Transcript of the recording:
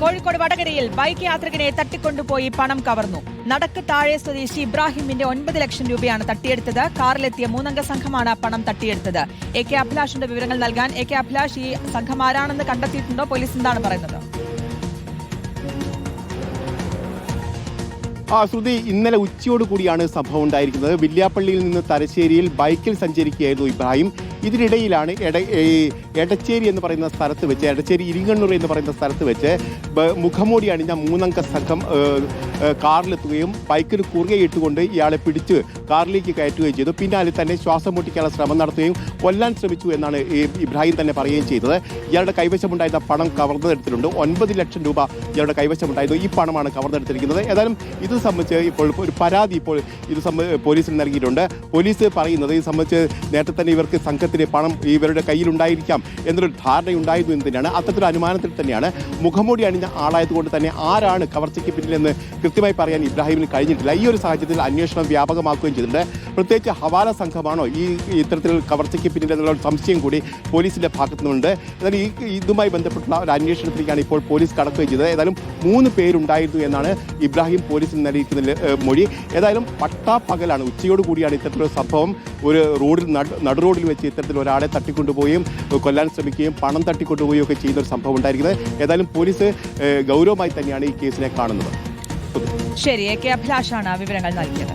കോഴിക്കോട് വടകരയിൽ ബൈക്ക് യാത്രികനെ തട്ടിക്കൊണ്ടുപോയി പണം കവർന്നു. നടക്ക് താഴെ സ്വദേശി ഇബ്രാഹിമിന്റെ ഒൻപത് ലക്ഷം രൂപയാണ് തട്ടിയെടുത്തത്. കാറിലെത്തിയ മൂന്നംഗ സംഘമാണ് പണം തട്ടിയെടുത്തത്. എ കെ അഭിലാഷിന്റെ വിവരങ്ങൾ നൽകാൻ എ കെ അഭിലാഷ് ഈ സംഘം ആരാണെന്ന് കണ്ടെത്തിയിട്ടുണ്ടോ? പോലീസ് എന്താണ് പറയുന്നത്? ആ ശ്രുതി ഇന്നലെ ഉച്ചയോട് കൂടിയാണ് സംഭവം ഉണ്ടായിരിക്കുന്നത്. വില്യാപ്പള്ളിയിൽ നിന്ന് തലശ്ശേരിയിൽ ബൈക്കിൽ സഞ്ചരിക്കുകയായിരുന്നു ഇബ്രാഹിം. ഇതിനിടയിലാണ് എട എടച്ചേരി എന്ന് പറയുന്ന സ്ഥലത്ത് വെച്ച് എടച്ചേരി ഇരിങ്ങണ്ണൂർ എന്ന് പറയുന്ന സ്ഥലത്ത് വെച്ച് മുഖമോടി അണിഞ്ഞ മൂന്നംഗ സംഘം കാറിലെത്തുകയും ബൈക്കിന് കുറുകെ ഇട്ടുകൊണ്ട് ഇയാളെ പിടിച്ച് കാറിലേക്ക് കയറ്റുകയും ചെയ്തു. പിന്നാലെ തന്നെ ശ്വാസം മുട്ടിക്കാനുള്ള ശ്രമം നടത്തുകയും കൊല്ലാൻ ശ്രമിച്ചു എന്നാണ് ഇബ്രാഹിം തന്നെ പറയുകയും ചെയ്തത്. ഇയാളുടെ കൈവശമുണ്ടായിരുന്ന പണം കവർന്നെടുത്തിട്ടുണ്ട്. ഒൻപത് ലക്ഷം രൂപ ഇയാളുടെ കൈവശമുണ്ടായിരുന്നു. ഈ പണമാണ് കവർന്നെടുത്തിരിക്കുന്നത്. ഏതായാലും ഇത് സംബന്ധിച്ച് ഇപ്പോൾ ഒരു പരാതി ഇപ്പോൾ ഇത് സംബന്ധിച്ച് പോലീസിന് നൽകിയിട്ടുണ്ട്. പോലീസ് പറയുന്നത് ഇത് സംബന്ധിച്ച് നേരത്തെ തന്നെ ഇവർക്ക് സംഘത്തിന് പണം ഇവരുടെ കയ്യിലുണ്ടായിരിക്കാം എന്നൊരു ധാരണയുണ്ടായിരുന്നു എന്ന് തന്നെയാണ് അത്തരത്തിലൊരു അനുമാനത്തിൽ തന്നെയാണ് മുഖംമൂടി അണിഞ്ഞ ആളായതുകൊണ്ട് തന്നെ ആരാണ് കവർച്ചയ്ക്ക് പിന്നിലെന്ന് കൃത്യമായി പറയാൻ ഇബ്രാഹിമിന് കഴിഞ്ഞിട്ടില്ല. ഈ ഒരു സാഹചര്യത്തിൽ അന്വേഷണം വ്യാപകമാക്കുകയും ചെയ്തിട്ടുണ്ട്. പ്രത്യേകിച്ച് ഹവാല സംഘമാണോ ഈ ഇത്തരത്തിൽ കവർച്ചയ്ക്ക് പിന്നിലെന്നുള്ള സംശയം കൂടി പോലീസിന്റെ ഭാഗത്തു നിന്നുണ്ട് എന്നാൽ ഈ ഇതുമായി ബന്ധപ്പെട്ടുള്ള ഒരു അന്വേഷണത്തിലേക്കാണ് ഇപ്പോൾ പോലീസ് കടക്കുകയും ചെയ്തത്. ഏതായാലും മൂന്ന് പേരുണ്ടായിരുന്നു എന്നാണ് ഇബ്രാഹിം പോലീസിന് നൽകിയിരിക്കുന്ന മൊഴി. ഏതായാലും പട്ടാപ്പകലാണ് ഉച്ചയോട് കൂടിയാണ് ഇത്തരത്തിലൊരു സംഭവം ഒരു റോഡിൽ നടു റോഡിൽ വെച്ച് ഇത്തരത്തിൽ ഒരാളെ തട്ടിക്കൊണ്ടുപോവുകയും കൊല്ലാൻ ശ്രമിക്കുകയും പണം തട്ടിക്കൊണ്ടുപോവുകയും ഒക്കെ ചെയ്യുന്ന ഒരു സംഭവം ഉണ്ടായിരിക്കുന്നത്. ഏതായാലും പോലീസ് ഗൗരവമായി തന്നെയാണ് ഈ കേസിനെ കാണുന്നത്. ശരി എ കെ അഭിലാഷാണ് വിവരങ്ങൾ നൽകിയത്.